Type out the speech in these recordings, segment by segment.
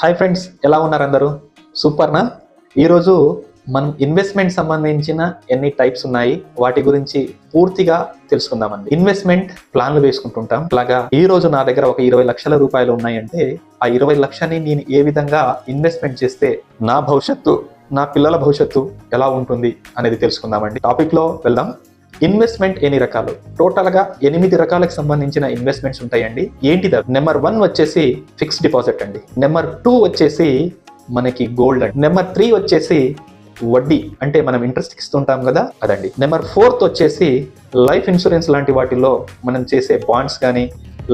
Hi friends ఎలా ఉన్నారు అందరూ? సూపర్నా ఈరోజు మనం ఇన్వెస్ట్మెంట్ సంబంధించిన ఎన్ని టైప్స్ ఉన్నాయి వాటి గురించి పూర్తిగా తెలుసుకుందామండి. ఇన్వెస్ట్మెంట్ ప్లాన్లు వేసుకుంటుంటాం. అలాగా ఈ రోజు నా దగ్గర ఒక ఇరవై లక్షల రూపాయలు ఉన్నాయంటే ఆ ఇరవై లక్షని నేను ఏ విధంగా ఇన్వెస్ట్మెంట్ చేస్తే నా భవిష్యత్తు నా పిల్లల భవిష్యత్తు ఎలా ఉంటుంది అనేది తెలుసుకుందామండి. టాపిక్లో వెళ్దాం. ఇన్వెస్ట్మెంట్ ఎన్ని రకాలు? టోటల్గా ఎనిమిది రకాలకు సంబంధించిన ఇన్వెస్ట్మెంట్స్ ఉంటాయండి. ఏంటిది నెంబర్ వన్ వచ్చేసి ఫిక్స్డ్ డిపాజిట్ అండి. నెంబర్ టూ వచ్చేసి మనకి గోల్డ్ అండి. నెంబర్ త్రీ వచ్చేసి వడ్డీ అంటే మనం ఇంట్రెస్ట్ ఇస్తుంటాం కదా అదండి. నెంబర్ ఫోర్త్ వచ్చేసి లైఫ్ ఇన్సూరెన్స్ లాంటి వాటిలో మనం చేసే బాండ్స్ కానీ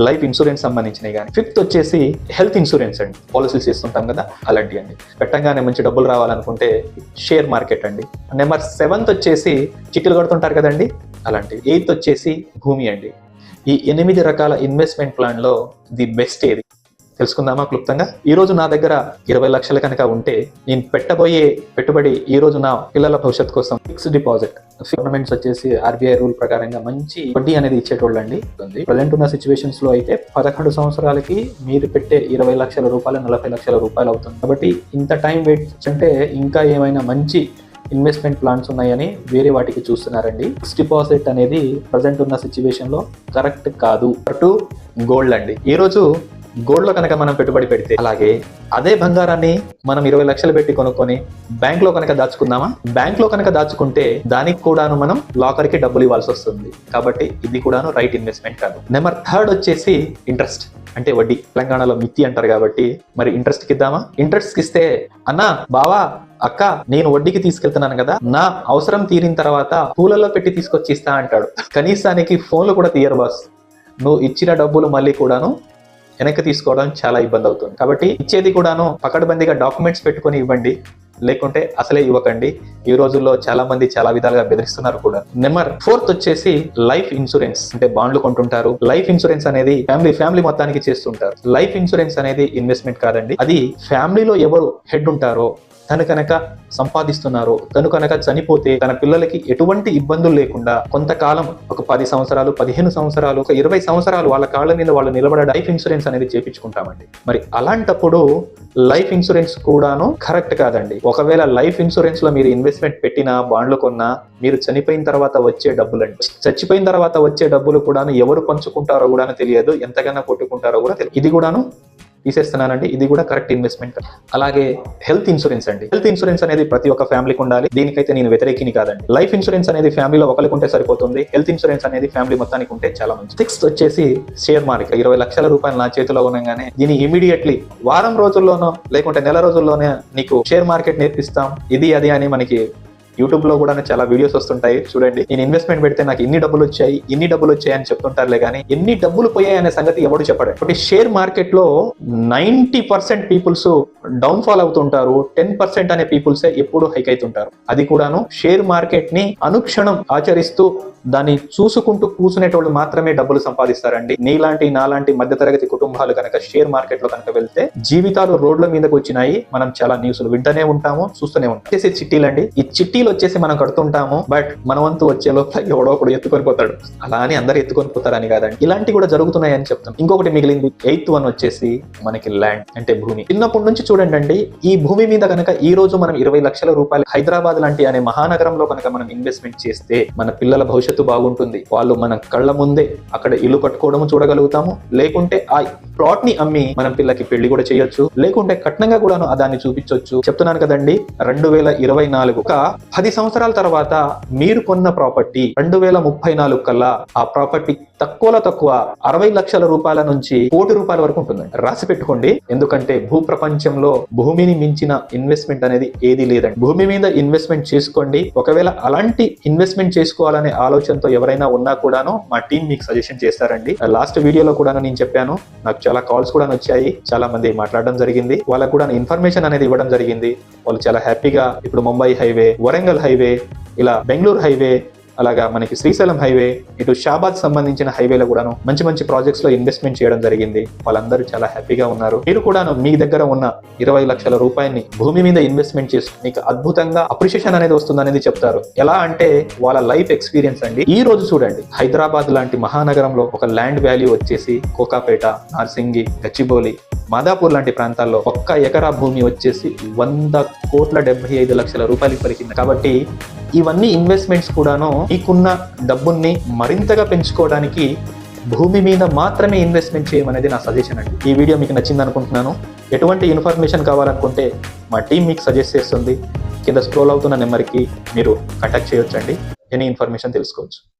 లైఫ్ ఇన్సూరెన్స్ సంబంధించినవి కానీ. ఫిఫ్త్ వచ్చేసి హెల్త్ ఇన్సూరెన్స్ అండి. పాలసీస్ ఇస్తుంటాం కదా అలాంటివి అండి పెట్టంగానే మంచి డబ్బులు రావాలనుకుంటే షేర్ మార్కెట్ అండి. నెంబర్ సెవెంత్ వచ్చేసి చిట్టులు కడుతుంటారు కదండి అలాంటివి. ఎయిత్ వచ్చేసి భూమి అండి. ఈ ఎనిమిది రకాల ఇన్వెస్ట్మెంట్ ప్లాన్లో ది బెస్ట్ ఏది? తెలుసుకుందామా క్లుప్తంగా? ఈ రోజు నా దగ్గర ఇరవై లక్షలు కనుక ఉంటే నేను పెట్టబోయే పెట్టుబడి ఈ రోజు నా పిల్లల భవిష్యత్తు కోసం ఫిక్స్డ్ డిపాజిట్. గవర్నమెంట్స్ వచ్చేసి ఆర్బీఐ రూల్ ప్రకారంగా మంచి వడ్డీ అనేది ఇచ్చేటోళ్ళు అండి ప్రజెంట్ ఉన్న సిచ్యువేషన్స్లో అయితే పదకొండు సంవత్సరాలకి మీరు పెట్టే ఇరవై లక్షల రూపాయలు నలభై లక్షల రూపాయలు అవుతుంది. కాబట్టి ఇంత టైం వెయిట్ అంటే ఇంకా ఏమైనా మంచి ఇన్వెస్ట్మెంట్ ప్లాన్స్ ఉన్నాయని వేరే వాటికి చూస్తున్నారండి. ఫిక్స్ డిపాజిట్ అనేది ప్రజెంట్ ఉన్న సిచ్యువేషన్లో కరెక్ట్ కాదు. అటు గోల్డ్ అండి. ఈ రోజు గోల్డ్లో కనుక మనం పెట్టుబడి పెడితే అలాగే అదే బంగారాన్ని మనం ఇరవై లక్షలు పెట్టి కొనుక్కొని బ్యాంక్లో కనుక దాచుకుందామా? బ్యాంక్లో కనుక దాచుకుంటే దానికి కూడాను మనం లాకర్కి డబ్బులు ఇవ్వాల్సి వస్తుంది. కాబట్టి ఇది కూడాను రైట్ ఇన్వెస్ట్మెంట్ కాదు. నెంబర్ థర్డ్ వచ్చేసి ఇంట్రెస్ట్. అంటే వడ్డీ. తెలంగాణలో మిత్తి అంటారు కాబట్టి మరి ఇంట్రెస్ట్కి ఇద్దామా? ఇంట్రెస్ట్కి ఇస్తే అన్నా బావా అక్క నేను వడ్డీకి తీసుకెళ్తున్నాను కదా నా అవసరం తీరిన తర్వాత పూలలో పెట్టి తీసుకొచ్చి ఇస్తా అంటాడు. కనీసానికి ఫోన్లు కూడా తీయరు బాస్. నువ్వు ఇచ్చిన డబ్బులు మళ్ళీ కూడాను వెనక్కి తీసుకోవడం చాలా ఇబ్బంది అవుతుంది. కాబట్టి ఇచ్చేది కూడాను పకడ్బందీగా డాక్యుమెంట్స్ పెట్టుకొని ఇవ్వండి. లేకుంటే అసలే ఇవ్వకండి. ఈ రోజుల్లో చాలా మంది చాలా విధాలుగా బెదిరిస్తున్నారు కూడా. నెంబర్ ఫోర్త్ వచ్చేసి లైఫ్ ఇన్సూరెన్స్. అంటే బాండ్లు కొంటుంటారు. లైఫ్ ఇన్సూరెన్స్ అనేది ఫ్యామిలీ ఫ్యామిలీ మొత్తానికి చేస్తుంటారు. లైఫ్ ఇన్సూరెన్స్ అనేది ఇన్వెస్ట్మెంట్ కాదండి. అది ఫ్యామిలీలో ఎవరు హెడ్ ఉంటారో తను కనుక సంపాదిస్తున్నారో తను కనుక చనిపోతే తన పిల్లలకి ఎటువంటి ఇబ్బందులు లేకుండా కొంతకాలం ఒక పది సంవత్సరాలు పదిహేను సంవత్సరాలు ఒక ఇరవై సంవత్సరాలు వాళ్ళ కాళ్ళ మీద వాళ్ళు నిలబడ లైఫ్ ఇన్సూరెన్స్ అనేది చేపించుకుంటామండి. మరి అలాంటప్పుడు లైఫ్ ఇన్సూరెన్స్ కూడాను కరెక్ట్ కాదండి. ఒకవేళ లైఫ్ ఇన్సూరెన్స్లో మీరు ఇన్వెస్ట్మెంట్ పెట్టినా బాండ్లు కొన్నా మీరు చనిపోయిన తర్వాత వచ్చే డబ్బులు అంటే చచ్చిపోయిన తర్వాత వచ్చే డబ్బులు కూడాను ఎవరు పంచుకుంటారో కూడా తెలియదు ఎంతగానో కొట్టుకుంటారో కూడా తెలియదు. ఇది కూడాను తీసేస్తున్నానండి. ఇది కూడా కరెక్ట్ ఇన్వెస్ట్మెంట్ అలాగే హెల్త్ ఇన్సూరెన్స్ అండి. హెల్త్ ఇన్సూరెన్స్ అనేది ప్రతి ఒక్క ఫ్యామిలీకి ఉండాలి. దీనికైతే నేను వ్యతిరేకిని కాదండి. లైఫ్ ఇన్సూరెన్స్ అనేది ఫ్యామిలీలో ఒకరికి ఉంటే సరిపోతుంది. హెల్త్ ఇన్సూరెన్స్ అనేది ఫ్యామిలీ మొత్తానికి ఉంటే చాలా మంచి సిక్స్త్ వచ్చేసి షేర్ మార్కెట్ ఇరవై లక్షల రూపాయలు నా చేతిలో ఉండగానే దీన్ని ఇమీడియట్లీ వారం రోజుల్లోనో లేకుంటే నెల రోజుల్లోనే నీకు షేర్ మార్కెట్ నేర్పిస్తాం. ఇది అది అని మనకి యూట్యూబ్లో కూడా చాలా వీడియోస్ వస్తుంటాయి. చూడండి నేను ఇన్వెస్ట్మెంట్ పెడితే నాకు ఇన్ని డబ్బులు వచ్చాయి ఇన్ని డబ్బులు వచ్చాయి అని చెప్తుంటారులే కానీ ఎన్ని డబ్బులు పోయాయి అనే సంగతి ఎవడు చెప్పడు. ఒకటి షేర్ మార్కెట్లో ninety percent peoples down fall అవుతుంటారు టెన్ పర్సెంట్ అనే పీపుల్స్ ఎప్పుడు హైక్ అవుతుంటారు. అది కూడాను షేర్ మార్కెట్ని అనుక్షణం ఆచరిస్తూ దాన్ని చూసుకుంటూ కూర్చునేటోళ్ళు మాత్రమే డబ్బులు సంపాదిస్తారండి. నీలాంటి నాలాంటి మధ్యతరగతి కుటుంబాలు కనుక షేర్ మార్కెట్లో కనుక వెళ్తే జీవితాలు రోడ్ల మీదకి వచ్చినాయి. మనం చాలా న్యూస్లు వింటూనే ఉంటాము చూస్తూనే ఉంటాం. వచ్చేసి చిట్టీలండి. ఈ చిట్టీలు వచ్చేసి మనం కడుతుంటాము బట్ మన వంతు వచ్చే లోపల ఎవడో ఒకడు ఎత్తుకొని పోతాడు. అలా అని అందరు ఎత్తుకొని పోతారని కాదండి. ఇలాంటి కూడా జరుగుతున్నాయని చెప్తాం. ఇంకొకటి మిగిలింది ఎయిత్ వన్ వచ్చేసి మనకి ల్యాండ్ అంటే భూమి. చిన్నప్పటి నుంచి చూడండి అండి ఈ భూమి మీద కనుక ఈ రోజు మనం ఇరవై లక్షల రూపాయలు హైదరాబాద్ లాంటి అనే మహానగరంలో కనుక మనం ఇన్వెస్ట్మెంట్ చేస్తే మన పిల్లల భవిష్యత్తు బాగుంటుంది. వాళ్ళు మన కళ్ళ ముందే అక్కడ ఇల్లు కట్టుకోవడం చూడగలుగుతాము. లేకుంటే ఆ ప్లాట్ని అమ్మి మనం పిల్లకి పెళ్ళి కూడా చేయొచ్చు. లేకుంటే కట్నంగా కూడాను దాన్ని చూపించవచ్చు చెప్తున్నాను కదండి రెండు వేల ఇరవై నాలుగు. ఒక పది సంవత్సరాల తర్వాత మీరు కొన్న ప్రాపర్టీ రెండు వేల ముప్పై నాలుగు కల్లా ఆ ప్రాపర్టీ తక్కువలో తక్కువ అరవై లక్షల రూపాయల నుంచి కోటి రూపాయల వరకు ఉంటుందండి. రాసి పెట్టుకోండి. ఎందుకంటే భూ ప్రపంచంలో భూమిని మించిన ఇన్వెస్ట్మెంట్ అనేది ఏది లేదండి. భూమి మీద ఇన్వెస్ట్మెంట్ చేసుకోండి. ఒకవేళ అలాంటి ఇన్వెస్ట్మెంట్ చేసుకోవాలనే ఆలోచనతో ఎవరైనా ఉన్నా కూడాను మా టీం మీకు సజెషన్ చేస్తారండి. లాస్ట్ వీడియోలో కూడా నేను చెప్పాను. నాకు చాలా కాల్స్ కూడా వచ్చాయి చాలా మంది మాట్లాడడం జరిగింది. వాళ్ళకు కూడా ఇన్ఫర్మేషన్ అనేది ఇవ్వడం జరిగింది. వాళ్ళు చాలా హ్యాపీగా ఇప్పుడు ముంబై హైవే వరంగల్ హైవే ఇలా బెంగళూరు హైవే అలాగా మనకి శ్రీశైలం హైవే ఇటు షాబాద్ సంబంధించిన హైవేలో కూడాను మంచి మంచి ప్రాజెక్ట్స్లో ఇన్వెస్ట్మెంట్ చేయడం జరిగింది. వాళ్ళందరూ చాలా హ్యాపీగా ఉన్నారు. మీరు కూడాను మీ దగ్గర ఉన్న ఇరవై లక్షల రూపాయల్ని భూమి మీద ఇన్వెస్ట్మెంట్ చేసి మీకు అద్భుతంగా అప్రిషియేషన్ అనేది వస్తుంది అనేది చెప్తారు. ఎలా అంటే వాళ్ళ లైఫ్ ఎక్స్పీరియన్స్ అండి. ఈ రోజు చూడండి హైదరాబాద్ లాంటి మహానగరంలో ఒక ల్యాండ్ వాల్యూ వచ్చేసి కోకాపేట నార్సింగి గచ్చిబౌలి మాదాపూర్ లాంటి ప్రాంతాల్లో ఒక్క ఎకరా భూమి వచ్చేసి వంద కోట్ల డెబ్బై ఐదు లక్షల రూపాయలకి పలికింది. కాబట్టి ఇవన్నీ ఇన్వెస్ట్మెంట్స్ కూడాను మీకున్న డబ్బుల్ని మరింతగా పెంచుకోవడానికి భూమి మీద మాత్రమే ఇన్వెస్ట్మెంట్ చేయమనేది నా సజెషన్ అండి. ఈ వీడియో మీకు నచ్చింది అనుకుంటున్నాను. ఎటువంటి ఇన్ఫర్మేషన్ కావాలనుకుంటే మా టీం మీకు సజెస్ట్ చేస్తుంది. కింద స్క్రోల్ అవుతున్న నెంబర్కి మీరు కాంటాక్ట్ చేయొచ్చండి. ఎనీ ఇన్ఫర్మేషన్ తెలుసుకోవచ్చు.